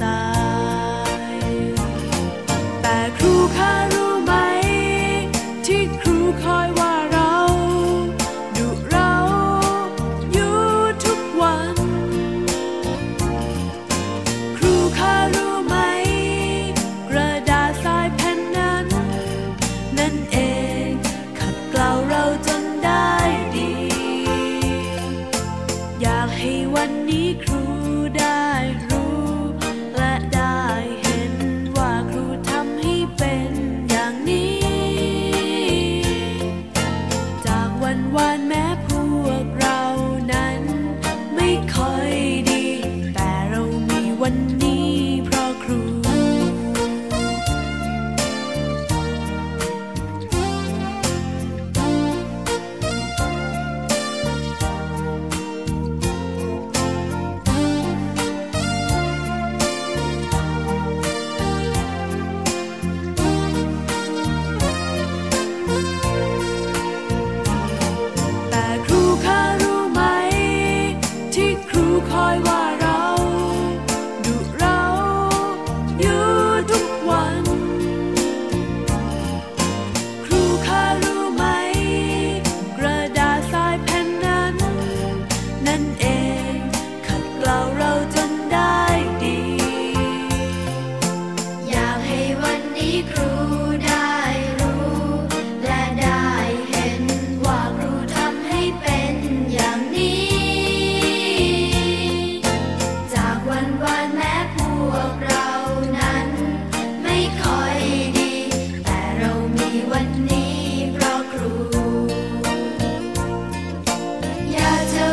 สาย แต่ครูคะรู้ไหม ที่ครูคอยว่าเราดุเราอยู่ทุกวัน ครูคะรู้ไหม กระดาษทายแผ่นนั้น นั่นเองขัดเกลาเราจนได้ดี อยากให้วันนี้ Yeah,